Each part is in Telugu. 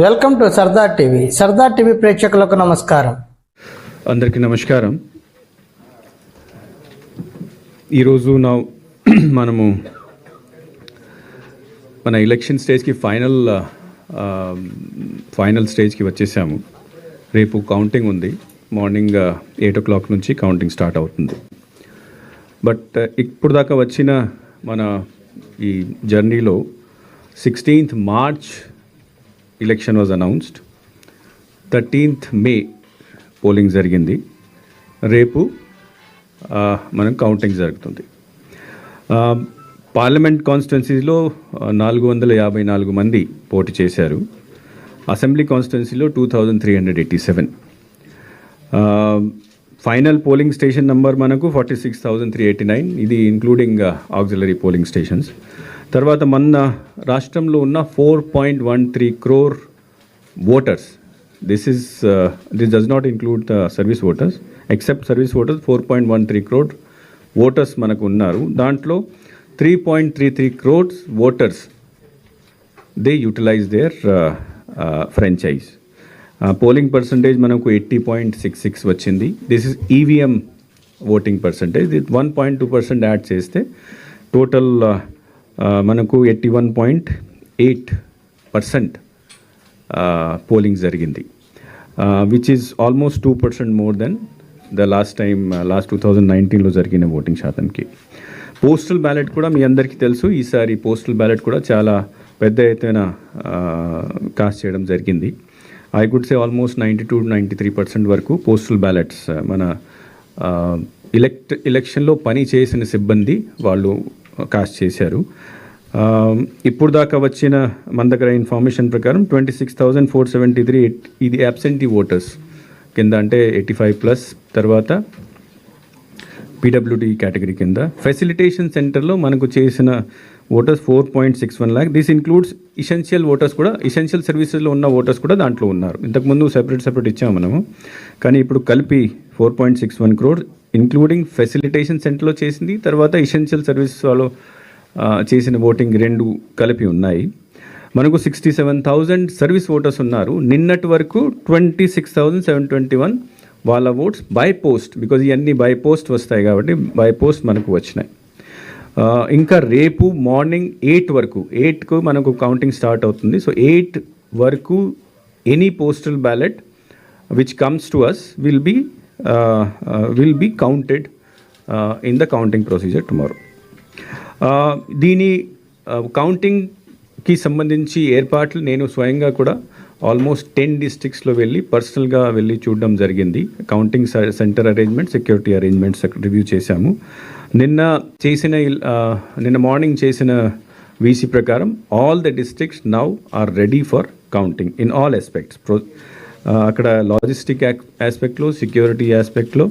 Welcome to Sardar TV. Sardar TV ప్రేక్షకులకు నమస్కారం. అందరికీ నమస్కారం. ఈరోజు నా మనము మన ఎలక్షన్ స్టేజ్కి ఫైనల్ ఫైనల్ స్టేజ్కి వచ్చేసాము. రేపు కౌంటింగ్ ఉంది. మార్నింగ్ ఎయిట్ ఓ క్లాక్ నుంచి కౌంటింగ్ స్టార్ట్ అవుతుంది. బట్ ఇప్పుడు దాకా వచ్చిన మన ఈ జర్నీలో sixteenth March election was announced thirteenth May polling జరిగింది. రేపు మనం కౌంటింగ్ జరుగుతుంది. పార్లమెంట్ కాన్స్టిట్యున్సీలో నాలుగు వందల యాభై నాలుగు మంది పోటీ చేశారు. అసెంబ్లీ కాన్స్టిట్యున్సీలో two thousand three hundred eighty seven final polling station number మనకు forty six thousand three eighty nine ఇది ఇంక్లూడింగ్ ఆక్సిలరీ పోలింగ్ స్టేషన్స్ తర్వాత మన రాష్ట్రంలో ఉన్న four point one three crore voters this is this does not include the service voters except service voters four point one three crore voters మనకు ఉన్నారు. దాంట్లో three point three three crores voters they utilize their franchise polling percentage మనకు ఎయిటీ పాయింట్ సిక్స్ సిక్స్ వచ్చింది. This is EVM voting percentage one point two percent add చేస్తే టోటల్ మనకు eighty one point eight percent polling జరిగింది. Which is almost two percent more than the last time last two thousand నైన్టీన్లో జరిగిన ఓటింగ్ శాతంకి. పోస్టల్ బ్యాలెట్ కూడా మీ అందరికీ తెలుసు. ఈసారి పోస్టల్ బ్యాలెట్ కూడా చాలా పెద్ద ఎత్తున కాస్ట్ చేయడం జరిగింది. I could say almost ninety two ninety three percent వరకు పోస్టల్ బ్యాలెట్స్ మన ఎలక్ట్ ఎలక్షన్లో పని చేసిన సిబ్బంది వాళ్ళు కాస్ట్ చేశారు. ఇప్పుడు దాకా వచ్చిన మన దగ్గర ఇన్ఫర్మేషన్ ప్రకారం twenty six thousand four seventy three ఇది అబ్సెంటీ ఓటర్స్ కింద అంటే ఎయిటీ ఫైవ్ ప్లస్ తర్వాత పీడబ్ల్యూడి కేటగిరీ కింద. ఫెసిలిటేషన్ సెంటర్లో మనకు చేసిన voters four point six one lakh this includes essential voters కూడా ఇసెన్షియల్ సర్వీసెస్లో ఉన్న ఓటర్స్ కూడా దాంట్లో ఉన్నారు. ఇంతకుముందు సెపరేట్ సెపరేట్ ఇచ్చాము మనము. కానీ ఇప్పుడు కలిపి four point six one crore including facilitation సెంటర్లో చేసింది. తర్వాత ఎసెన్షియల్ సర్వీస్ వాళ్ళు చేసిన ఓటింగ్ రెండు కలిపి ఉన్నాయి. మనకు sixty seven thousand service voters ఉన్నారు. నిన్నటి వరకు twenty six thousand seven twenty one వాళ్ళ ఓట్స్ బై పోస్ట్ బికాజ్ ఇవన్నీ బై పోస్ట్ వస్తాయి కాబట్టి బై పోస్ట్ మనకు వచ్చినాయి. ఇంకా రేపు మార్నింగ్ ఎయిట్ వరకు ఎయిట్కు మనకు కౌంటింగ్ స్టార్ట్ అవుతుంది. సో ఎయిట్ వరకు any postal ballot which comes to us will be will be counted in the counting procedure tomorrow దీని uh, కౌంటింగ్కి సంబంధించి ఏర్పాట్లు నేను స్వయంగా కూడా ఆల్మోస్ట్ టెన్ డిస్ట్రిక్ట్స్లో వెళ్ళి పర్సనల్గా వెళ్ళి చూడడం జరిగింది. Counting centre arrangement security arrangements review చేశాము. నిన్న చేసిన uh, నిన్న మార్నింగ్ చేసిన వీసీ ప్రకారం all the districts now are ready for counting in all aspects pro అక్కడ లాజిస్టిక్ ఆస్పెక్ట్లో సెక్యూరిటీ ఆస్పెక్ట్లో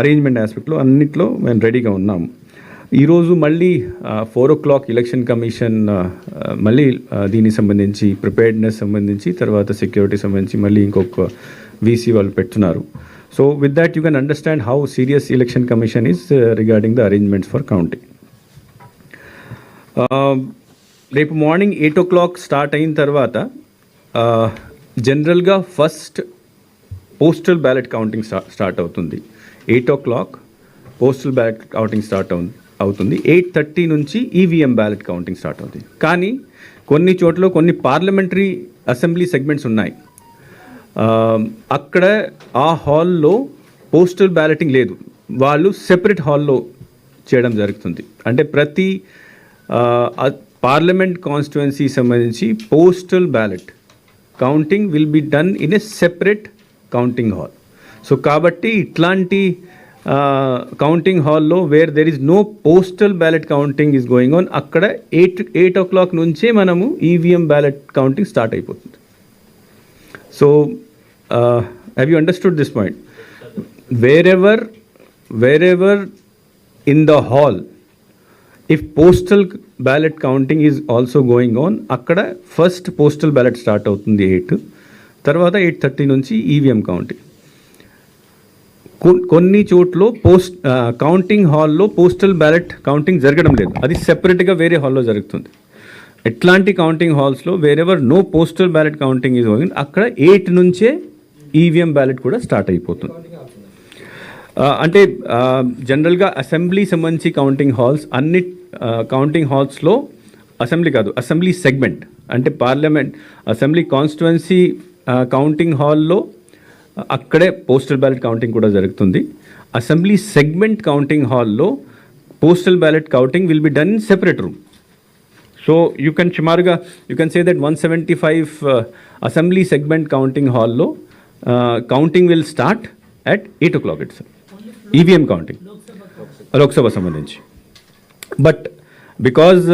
అరేంజ్మెంట్ ఆస్పెక్ట్లో అన్నిట్లో మేము రెడీగా ఉన్నాము. ఈరోజు మళ్ళీ four o'clock election commission మళ్ళీ దీనికి సంబంధించి ప్రిపేర్డ్నెస్ సంబంధించి తర్వాత సెక్యూరిటీ సంబంధించి మళ్ళీ ఇంకొక వీసీ వాళ్ళు పెడుతున్నారు. So with that you can understand how serious election commission is regarding the arrangements for counting రేపు morning eight o'clock start అయిన తర్వాత జనరల్గా first postal ballot counting sta start అవుతుంది. Eight o'clock postal ballot counting start అవు అవుతుంది. ఎయిట్ థర్టీ నుంచి ఈవీఎం బ్యాలెట్ కౌంటింగ్ స్టార్ట్ అవుతుంది. కానీ కొన్ని చోట్ల కొన్ని పార్లమెంటరీ అసెంబ్లీ సెగ్మెంట్స్ ఉన్నాయి. అక్కడ ఆ హాల్లో పోస్టల్ బ్యాలెటింగ్ లేదు. వాళ్ళు సెపరేట్ హాల్లో చేయడం జరుగుతుంది. అంటే ప్రతి పార్లమెంట్ కాన్స్టిట్యువెన్సీ సంబంధించి postal ballot counting will be done in a separate counting hall so కాబట్టి ఇట్లాంటి కౌంటింగ్ హాల్లో where there is no postal ballot counting is going on అక్కడ ఎయిట్ ఎయిట్ ఓ క్లాక్ నుంచే మనము ఈవీఎం బ్యాలెట్ కౌంటింగ్ స్టార్ట్ అయిపోతుంది So, uh, have you understood this point? Wherever, wherever in the hall, if postal ballot counting is also going on అక్కడ ఫస్ట్ పోస్టల్ బ్యాలెట్ స్టార్ట్ అవుతుంది ఎయిట్ తర్వాత ఎయిట్ థర్టీ నుంచి ఈవీఎం కౌంటింగ్ కొన్ని చోట్ల పోస్ట్ కౌంటింగ్ హాల్లో పోస్టల్ బ్యాలెట్ కౌంటింగ్ జరగడం లేదు. అది సెపరేట్గా వేరే హాల్లో జరుగుతుంది. ఎట్లాంటి counting హాల్స్లో wherever no postal ballot counting is going అక్కడ ఎయిట్ నుంచే ఈవీఎం బ్యాలెట్ కూడా స్టార్ట్ అయిపోతుంది. అంటే జనరల్గా అసెంబ్లీ సంబంధించి కౌంటింగ్ హాల్స్ అన్ని కౌంటింగ్ హాల్స్లో అసెంబ్లీ కాదు అసెంబ్లీ సెగ్మెంట్ అంటే పార్లమెంట్ అసెంబ్లీ కాన్స్టిట్యువెన్సీ కౌంటింగ్ హాల్లో అక్కడే పోస్టల్ బ్యాలెట్ కౌంటింగ్ కూడా జరుగుతుంది. అసెంబ్లీ సెగ్మెంట్ కౌంటింగ్ హాల్లో postal ballot counting will be done in separate room so you can సుమారుగా you can say that one seventy five assembly segment counting హాల్లో counting will start at eight o'clock it's EVM counting Lok Sabha సంబంధించి. బట్ బికాజ్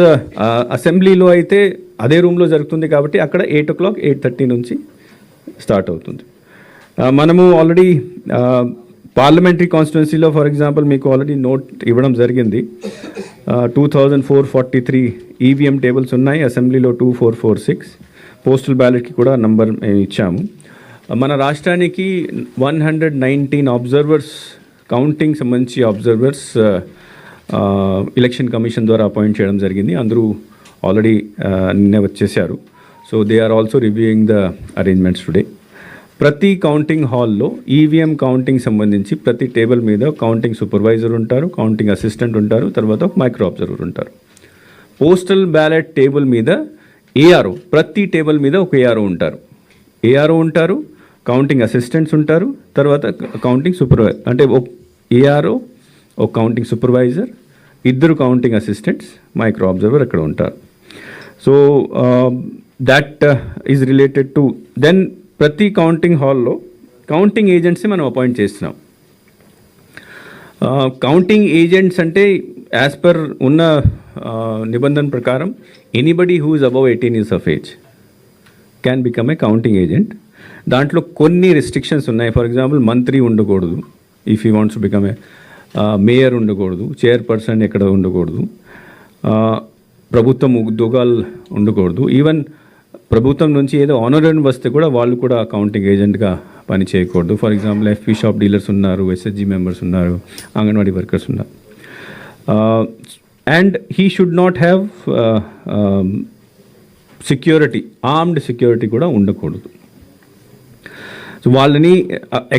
అసెంబ్లీలో అయితే అదే రూమ్లో జరుగుతుంది కాబట్టి అక్కడ eight o'clock eight thirty నుంచి స్టార్ట్ అవుతుంది. Uh, మనము ఆల్రెడీ పార్లమెంటరీ కాన్స్టిట్యున్సీలో ఫర్ ఎగ్జాంపుల్ మీకు ఆల్రెడీ నోట్ ఇవ్వడం జరిగింది. Two thousand four forty three EVM tables ఉన్నాయి. అసెంబ్లీలో two four four six postal బ్యాలెట్కి కూడా నంబర్ మేము ఇచ్చాము uh, మన రాష్ట్రానికి one hundred nineteen observers counting సంబంధించి అబ్జర్వర్స్ ఎలక్షన్ కమిషన్ ద్వారా అపాయింట్ చేయడం జరిగింది. అందరూ ఆల్రెడీ నిన్నే వచ్చేసారు. So they are also reviewing the arrangements today ప్రతి కౌంటింగ్ హాల్లో ఈవీఎం కౌంటింగ్ సంబంధించి ప్రతి టేబుల్ మీద కౌంటింగ్ సూపర్వైజర్ ఉంటారు కౌంటింగ్ అసిస్టెంట్ ఉంటారు తర్వాత ఒక మైక్రో అబ్జర్వర్ ఉంటారు. పోస్టల్ బ్యాలెట్ టేబుల్ మీద ఏఆర్ఓ ప్రతి టేబుల్ మీద ఒక ఏఆర్ఓ ఉంటారు. ఏఆర్ఓ ఉంటారు కౌంటింగ్ అసిస్టెంట్స్ ఉంటారు తర్వాత కౌంటింగ్ సూపర్వైజర్ అంటే ఏఆర్ఓ ఒక కౌంటింగ్ సూపర్వైజర్ ఇద్దరు కౌంటింగ్ అసిస్టెంట్స్ మైక్రో అబ్జర్వర్ అక్కడ ఉంటారు. So that is related to then ప్రతి కౌంటింగ్ హాల్లో కౌంటింగ్ ఏజెంట్స్ని మనం అపాయింట్ చేస్తున్నాం. Uh, కౌంటింగ్ ఏజెంట్స్ అంటే యాజ్ పర్ ఉన్న uh, నిబంధన ప్రకారం anybody who is above eighteen years of age can become a counting agent దాంట్లో కొన్ని రిస్ట్రిక్షన్స్ ఉన్నాయి. ఫర్ ఎగ్జాంపుల్ మంత్రి ఉండకూడదు. If you wants become a mayor ఉండకూడదు చైర్పర్సన్ ఎక్కడ ఉండకూడదు ప్రభుత్వం ఉద్యోగాలు ఉండకూడదు. ఈవెన్ ప్రభుత్వం నుంచి ఏదో ఆనరన్ వస్తే కూడా వాళ్ళు కూడా అకౌంటింగ్ ఏజెంట్గా పని చేయకూడదు. For example FP shop dealers ఉన్నారు ఎస్ఎస్జి మెంబర్స్ ఉన్నారు అంగన్వాడీ వర్కర్స్ ఉన్నారు. And he should not have security armed security కూడా ఉండకూడదు. సో వాళ్ళని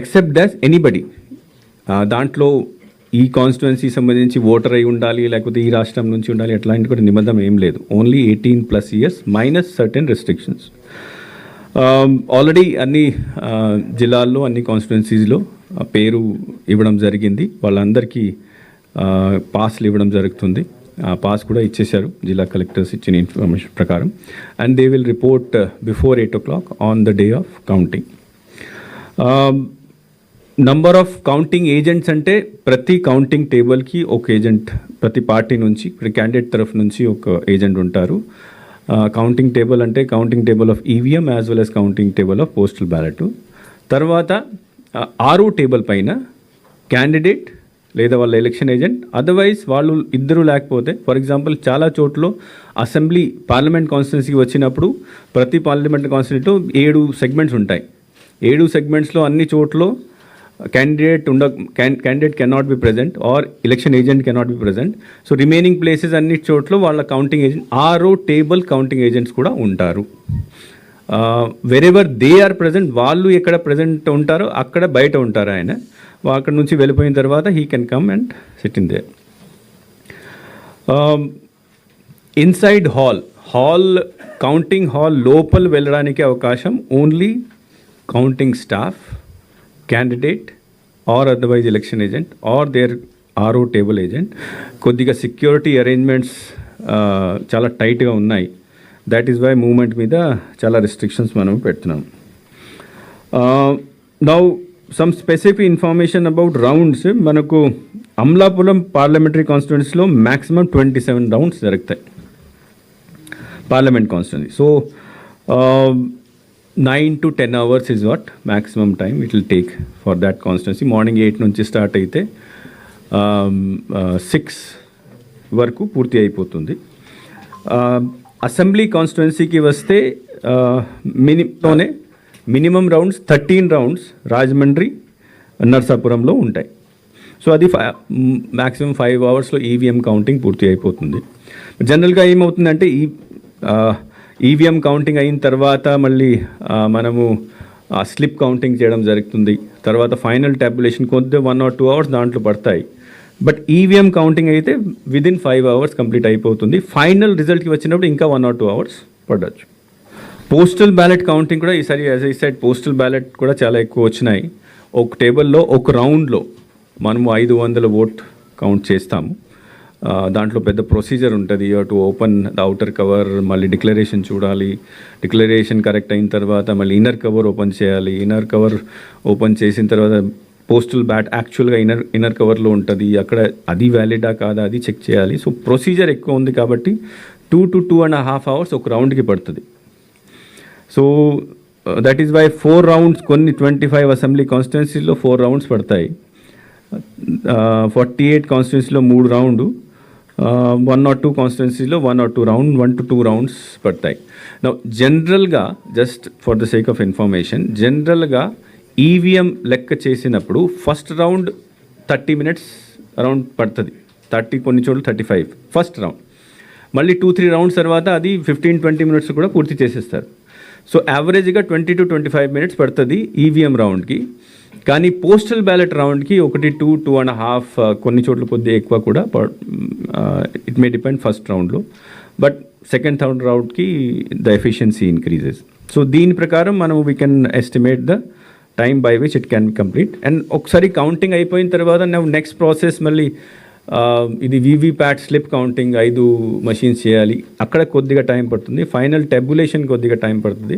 ఎక్సెప్ట్ దస్ ఎనీబడి దాంట్లో ఈ కాన్స్టిట్యున్సీ సంబంధించి ఓటర్ అయి ఉండాలి లేకపోతే ఈ రాష్ట్రం నుంచి ఉండాలి అట్లాంటి కూడా నిబంధన ఏం లేదు. Only eighteen plus years minus certain restrictions already అన్ని జిల్లాల్లో అన్ని కాన్స్టిట్యున్సీస్లో పేరు ఇవ్వడం జరిగింది. వాళ్ళందరికీ పాస్లు ఇవ్వడం జరుగుతుంది. ఆ పాస్ కూడా ఇచ్చేశారు. జిల్లా కలెక్టర్స్ ఇచ్చిన ఇన్ఫర్మేషన్ ప్రకారం. And they will report before eight o'clock on the day of counting number of counting agents అంటే ప్రతి కౌంటింగ్ టేబుల్కి ఒక ఏజెంట్ ప్రతి పార్టీ నుంచి ప్రతి క్యాండిడేట్ తరఫు నుంచి ఒక ఏజెంట్ ఉంటారు. Uh, కౌంటింగ్ టేబుల్ అంటే counting table of EVM as well as counting table of postal ballot తర్వాత ఆ, ఆరు టేబుల్ పైన క్యాండిడేట్ లేదా వాళ్ళ ఎలక్షన్ ఏజెంట్ అదర్వైజ్ వాళ్ళు ఇద్దరు లేకపోతే ఫర్ ఎగ్జాంపుల్ చాలా చోట్ల అసెంబ్లీ పార్లమెంట్ కాన్స్టిట్యున్సీకి వచ్చినప్పుడు ప్రతి పార్లమెంట్ కాన్స్టిట్యూట్లో ఏడు సెగ్మెంట్స్ ఉంటాయి. ఏడు సెగ్మెంట్స్లో అన్ని చోట్ల క్యాండిడేట్ ఉండ candidate cannot be present or election agent cannot be present so remaining places అన్ని చోట్ల వాళ్ళ కౌంటింగ్ ఏజెంట్ ఆరో టేబుల్ కౌంటింగ్ ఏజెంట్స్ కూడా ఉంటారు. వెరెవర్ దే ఆర్ ప్రజెంట్ వాళ్ళు ఎక్కడ ప్రజెంట్ ఉంటారో అక్కడ బయట ఉంటారు ఆయన. అక్కడ నుంచి వెళ్ళిపోయిన తర్వాత he can come and sit in the inside hall hall counting hall లోపల వెళ్ళడానికి అవకాశం only counting staff candidate or otherwise election agent or their RO table agent కొద్దిగా సెక్యూరిటీ అరేంజ్మెంట్స్ చాలా టైట్గా ఉన్నాయి. దట్ ఈస్ వై మూమెంట్ మీద చాలా రెస్ట్రిక్షన్స్ మనం పెడుతున్నాం. Now some specific information about rounds మనకు అమలాపురం పార్లమెంటరీ కాన్స్టిట్యున్సీలో మ్యాక్సిమం ట్వంటీ సెవెన్ రౌండ్స్ జరుగుతాయి. Parliament constituency so nine to ten hours is what maximum time it will take for that constituency morning eight నుంచి స్టార్ట్ అయితే సిక్స్ వరకు పూర్తి అయిపోతుంది. అసెంబ్లీ కాన్స్టిట్యున్సీకి వస్తే మినితోనే minimum rounds thirteen rounds Rajahmundry నర్సాపురంలో ఉంటాయి. సో అది ఫై మ్యాక్సిమం ఫైవ్ అవర్స్లో ఈవీఎం కౌంటింగ్ పూర్తి అయిపోతుంది. జనరల్గా ఏమవుతుందంటే ఈ ఈవీఎం కౌంటింగ్ అయిన తర్వాత మళ్ళీ మనము స్లిప్ కౌంటింగ్ చేయడం జరుగుతుంది. తర్వాత ఫైనల్ ట్యాబులేషన్ కొద్ది వన్ ఆర్ టూ అవర్స్ దాంట్లో పడతాయి. బట్ ఈవీఎం కౌంటింగ్ అయితే విదిన్ ఫైవ్ అవర్స్ కంప్లీట్ అయిపోతుంది. ఫైనల్ రిజల్ట్కి వచ్చినప్పుడు ఇంకా వన్ ఆర్ టూ అవర్స్ పడవచ్చు పోస్టల్ బ్యాలెట్ కౌంటింగ్ కూడా ఈసారి as I said postal ballot కూడా చాలా ఎక్కువ వచ్చినాయి. ఒక టేబుల్లో ఒక రౌండ్లో మనము ఐదు వందల ఓట్ కౌంట్ చేస్తాము. దాంట్లో పెద్ద ప్రొసీజర్ ఉంటుంది. To open the outer cover మళ్ళీ డిక్లరేషన్ చూడాలి. డిక్లరేషన్ కరెక్ట్ అయిన తర్వాత మళ్ళీ ఇన్నర్ కవర్ ఓపెన్ చేయాలి. ఇన్నర్ కవర్ ఓపెన్ చేసిన తర్వాత పోస్టల్ బ్యాట్ యాక్చువల్గా ఇన్నర్ ఇన్నర్ కవర్లో ఉంటుంది. అక్కడ అది వ్యాలిడా కాదా అది చెక్ చేయాలి. సో ప్రొసీజర్ ఎక్కువ ఉంది కాబట్టి two to two and half hours ఒక రౌండ్కి పడుతుంది. So that is why four rounds కొన్ని ట్వంటీ ఫైవ్ అసెంబ్లీ కాన్స్టిట్యున్సీలో ఫోర్ రౌండ్స్ పడతాయి. ఫార్టీ ఎయిట్ కాన్స్టిట్యున్సీలో మూడు రౌండ్ వన్ ఆర్ టూ కాన్స్టిట్యున్సీలో one or two round one to two rounds పడతాయి నా జనరల్గా just for the sake of information జనరల్గా ఈవీఎం లెక్క చేసినప్పుడు first round thirty minutes around పడుతుంది. థర్టీ కొన్ని చోట్ల థర్టీ ఫైవ్ ఫస్ట్ రౌండ్ మళ్ళీ టూ త్రీ రౌండ్స్ తర్వాత అది ఫిఫ్టీన్ ట్వంటీ మినిట్స్ కూడా పూర్తి చేసేస్తారు. సో యావరేజ్గా twenty to twenty five minutes పడుతుంది ఈవీఎం రౌండ్కి కానీ పోస్టల్ బ్యాలెట్ రౌండ్కి ఒకటి టూ టూ అండ్ హాఫ్ కొన్ని చోట్ల కొద్దిగా ఎక్కువ కూడా ఇట్ మే డిపెండ్ ఫస్ట్ రౌండ్లో. బట్ సెకండ్ థర్డ్ రౌండ్కి ద ఎఫిషియన్సీ ఇంక్రీజెస్. సో దీని ప్రకారం మనం we can estimate the time by which it can complete and ఒకసారి కౌంటింగ్ అయిపోయిన తర్వాత నెక్స్ట్ ప్రాసెస్ మళ్ళీ ఇది వివి ప్యాట్ స్లిప్ కౌంటింగ్ ఐదు మషీన్స్ చేయాలి. అక్కడ కొద్దిగా టైం పడుతుంది. ఫైనల్ టెబులేషన్ కొద్దిగా టైం పడుతుంది.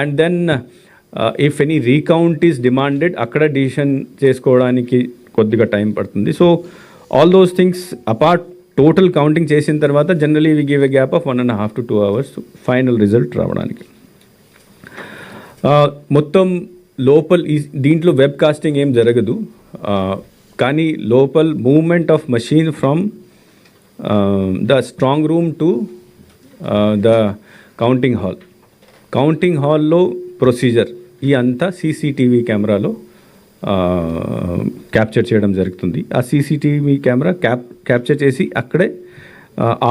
And then if any recount is demanded అక్కడ డిసిషన్ చేసుకోవడానికి కొద్దిగా టైం పడుతుంది. So all those things apart total counting చేసిన తర్వాత generally we give a gap of one and half to two hours final result రావడానికి. మొత్తం లోపల ఈ దీంట్లో వెబ్ కాస్టింగ్ ఏం జరగదు. కానీ లోపల్ movement of machine from the strong room to the counting hall counting హాల్లో ప్రొసీజర్ ఈ అంతా సీసీటీవీ కెమెరాలో క్యాప్చర్ చేయడం జరుగుతుంది. ఆ సీసీటీవీ కెమెరా క్యాప్ క్యాప్చర్ చేసి అక్కడే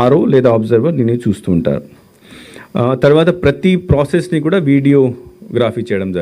ఆరో లేదా అబ్జర్వర్ దీన్ని చూస్తూ ఉంటారు. తర్వాత ప్రతి ప్రాసెస్ని కూడా వీడియోగ్రఫీ చేయడం జరుగుతుంది.